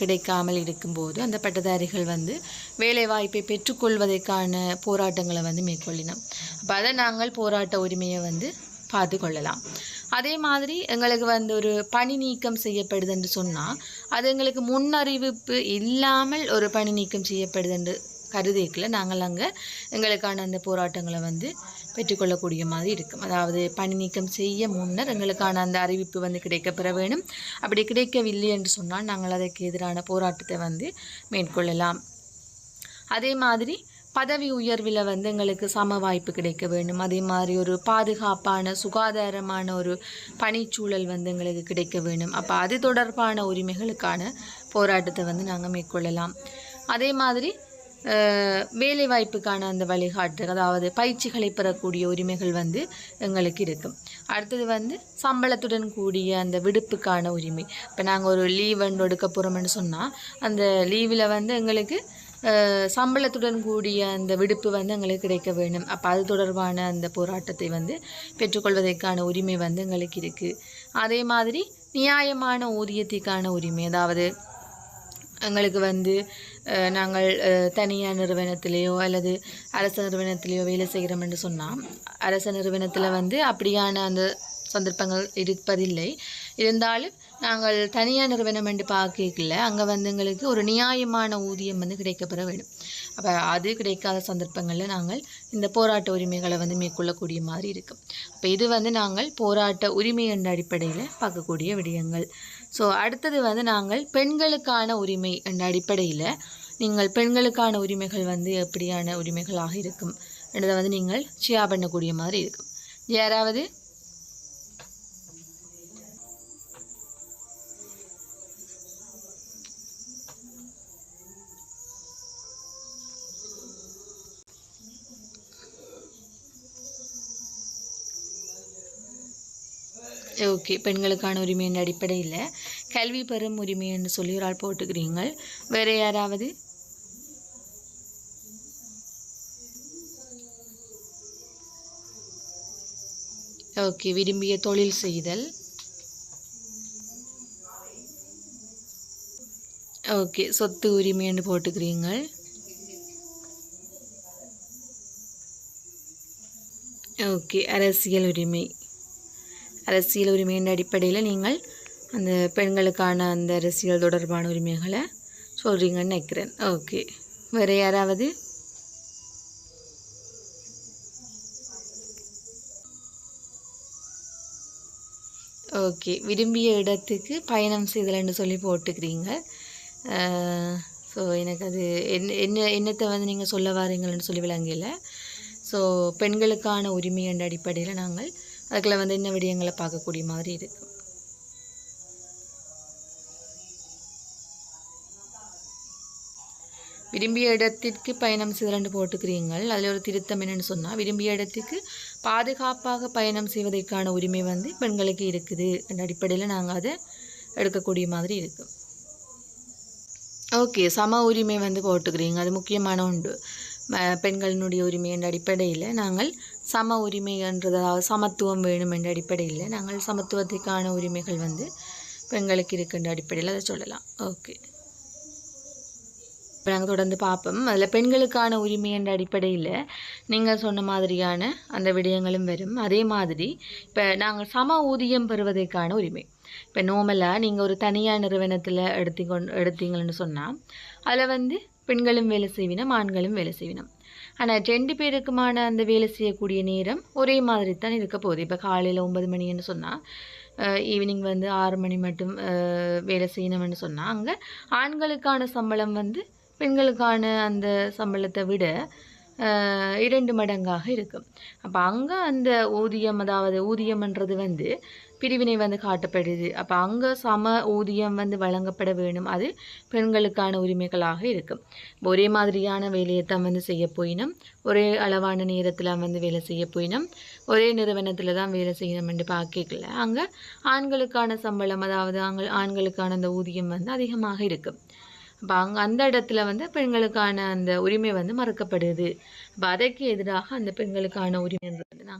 கிடைக்காமல் இருக்கும்போது அந்த பட்டதாரிகள் வந்து வேலைவாய்ப்பை பெற்றுக்கொள்வதற்கான போராட்டங்களை வந்து மேற்கொள்ளினோம். அப்போ அதை நாங்கள் போராட்ட உரிமையை வந்து பார்த்து கொள்ளலாம் அதே மாதிரி எங்களுக்கு வந்து ஒரு பணி நீக்கம் செய்யப்படுது என்று சொன்னால் அது எங்களுக்கு முன்னறிவிப்பு இல்லாமல் ஒரு பணி நீக்கம் செய்யப்படுது என்று கருதிக்கல. நாங்கள் அங்கே எங்களுக்கான அந்த போராட்டங்களை வந்து பெற்றுக்கொள்ளக்கூடிய மாதிரி இருக்கும். அதாவது பணி நீக்கம் செய்ய முன்னர் எங்களுக்கான அந்த அறிவிப்பு வந்து கிடைக்கப்பெற வேணும். அப்படி கிடைக்கவில்லை என்று சொன்னால் நாங்கள் அதற்கு எதிரான போராட்டத்தை வந்து மேற்கொள்ளலாம். அதே மாதிரி பதவி உயர்வில் வந்து எங்களுக்கு சம வாய்ப்பு கிடைக்க வேண்டும். அதே மாதிரி ஒரு பாதுகாப்பான சுகாதாரமான ஒரு பணிச்சூழல் வந்து எங்களுக்கு கிடைக்க வேண்டும். அப்போ அது தொடர்பான உரிமைகளுக்கான போராட்டத்தை வந்து நாங்கள் மேற்கொள்ளலாம். அதே மாதிரி வேலைவாய்ப்புக்கான அந்த வழிகாட்டு அதாவது பயிற்சிகளை பெறக்கூடிய உரிமைகள் வந்து எங்களுக்கு இருக்கும் அடுத்தது வந்து சம்பளத்துடன் கூடிய அந்த விடுப்புக்கான உரிமை. இப்போ நாங்கள் ஒரு லீவ் வந்து எடுக்க போகிறோம்னு சொன்னால் அந்த லீவில் வந்து எங்களுக்கு சம்பளத்துடன் கூடிய அந்த விடுப்பு வந்து எங்களுக்கு கிடைக்க வேணும் அப்போ அது தொடர்பான அந்த போராட்டத்தை வந்து பெற்றுக்கொள்வதற்கான உரிமை வந்து எங்களுக்கு இருக்குது அதே மாதிரி நியாயமான ஊதியத்திற்கான உரிமை அதாவது எங்களுக்கு வந்து நாங்கள் தனியார் நிறுவனத்திலேயோ அல்லது அரசு நிறுவனத்திலேயோ வேலை செய்கிறோம் என்று சொன்னால் அரசு நிறுவனத்தில் வந்து அப்படியான அந்த சந்தர்ப்பங்கள் இருப்பதில்லை. இருந்தாலும் நாங்கள் தனியார் நிறுவனம் என்று பார்க்கல. அங்கே வந்து எங்களுக்கு ஒரு நியாயமான ஊதியம் வந்து கிடைக்கப்பெற வேண்டும். அப்போ அது கிடைக்காத சந்தர்ப்பங்களில் நாங்கள் இந்த போராட்ட உரிமைகளை வந்து மேற்கொள்ளக்கூடிய மாதிரி இருக்கும். அப்போ இது வந்து நாங்கள் போராட்ட உரிமை என்ற அடிப்படையில் பார்க்கக்கூடிய விடயங்கள். ஸோ அடுத்தது வந்து நாங்கள் பெண்களுக்கான உரிமை என்ற அடிப்படையில் நீங்கள் பெண்களுக்கான உரிமைகள் வந்து எப்படியான உரிமைகளாக இருக்கும்? என்றதை வந்து நீங்கள் ஷியா பண்ணக்கூடிய மாதிரி இருக்கும். யாராவது ஓகே பெண்களுக்கான உரிமையின் அடிப்படையில் கல்வி பெறும் உரிமை என்று சொல்லி ஒரு ஆள் போட்டுக்கிறீங்கள். வேறு யாராவது? ஓகே விரும்பிய தொழில் செய்தல். ஓகே சொத்து உரிமைன்னு போட்டுக்கிறீங்கள். ஓகே அரசியல் உரிமை. அரசியல் உரிமையின் அடிப்படையில் நீங்கள் அந்த பெண்களுக்கான அந்த அரசியல் தொடர்பான உரிமைகளை சொல்கிறீங்கன்னு நினைக்கிறேன். ஓகே வேறு யாராவது? ஓகே விரும்பிய இடத்துக்கு பயணம் செய்தலன்னு சொல்லி போட்டுக்கிறீங்க. ஸோ எனக்கு அது என்ன என்ன என்னத்தை வந்து நீங்கள் சொல்ல வாரீங்கன்னு சொல்லி விளங்கல. ஸோ பெண்களுக்கான உரிமை என்ற அடிப்படையில் நாங்கள் அதுக்குள்ள வந்து என்ன விடயங்களை பார்க்கக்கூடிய மாதிரி இருக்கும் விரும்பிய இடத்திற்கு பயணம் சிதறண்டு போட்டுக்கிறீங்கள் அதில் ஒரு திருத்தம் என்னன்னு சொன்னால் விரும்பிய இடத்துக்கு பாதுகாப்பாக பயணம் செய்வதற்கான உரிமை வந்து பெண்களுக்கு இருக்குது. என்ற அடிப்படையில் நாங்கள் அதை எடுக்கக்கூடிய மாதிரி இருக்கும் ஓகே சம உரிமை வந்து போட்டுக்கிறீங்க. அது முக்கியமான உண்டு பெண்களினுடைய உரிமை என்ற அடிப்படையில் நாங்கள் சம உரிமை என்றதாவது அதாவது சமத்துவம் வேணும் என்ற அடிப்படையில் நாங்கள் சமத்துவத்துக்கான உரிமைகள் வந்து பெண்களுக்கு இருக்கின்ற அடிப்படையில் அதை சொல்லலாம். ஓகே. இப்போ நாங்கள் தொடர்ந்து பார்ப்போம். அதில் பெண்களுக்கான உரிமை என்ற அடிப்படையில் நீங்கள் சொன்ன மாதிரியான அந்த விடயங்களும் வரும். அதே மாதிரி இப்போ நாங்கள் சம ஊதியம் பெறுவதற்கான உரிமை. இப்போ நோமலாக நீங்கள் ஒரு தனியார் நிறுவனத்தில் எடுத்திக்கொண்டு எடுத்தீங்கன்னு சொன்னால் அதில் வந்து பெண்களும் வேலை செய்வினம் ஆண்களும் வேலை செய்வினம். ஆனால் ரெண்டு பேருக்குமான அந்த வேலை செய்யக்கூடிய நேரம் ஒரே மாதிரி தான் இருக்க போகுது. இப்போ காலையில் ஒன்பது மணின்னு சொன்னால் ஈவினிங் வந்து ஆறு மணி மட்டும் வேலை செய்யணும்னு சொன்னால் அங்கே ஆண்களுக்கான சம்பளம் வந்து பெண்களுக்கான அந்த சம்பளத்தை விட இரண்டு மடங்காக இருக்கும். அப்போ அங்கே அந்த ஊதியம் அதாவது ஊதியம்ன்றது வந்து பிரிவினை வந்து காட்டப்படுது. அப்போ அங்கே சம ஊதியம் வந்து வழங்கப்பட வேணும் அது பெண்களுக்கான உரிமைகளாக இருக்கும். ஒரே மாதிரியான வேலையை தான் வந்து செய்ய போயினும் ஒரே அளவான நேரத்தில் வந்து வேலை செய்ய போயினும் ஒரே நிறுவனத்தில் தான் வேலை செய்யணும் என்று பார்க்கல அங்கே ஆண்களுக்கான சம்பளம் அதாவது ஆண்கள் ஆண்களுக்கான அந்த ஊதியம் வந்து அதிகமாக இருக்கும் அப்போ அங்கே அந்த இடத்துல வந்து பெண்களுக்கான அந்த உரிமை வந்து மறுக்கப்படுது. அப்போ அதற்கு எதிராக அந்த பெண்களுக்கான உரிமைன்றது வந்து நாங்கள்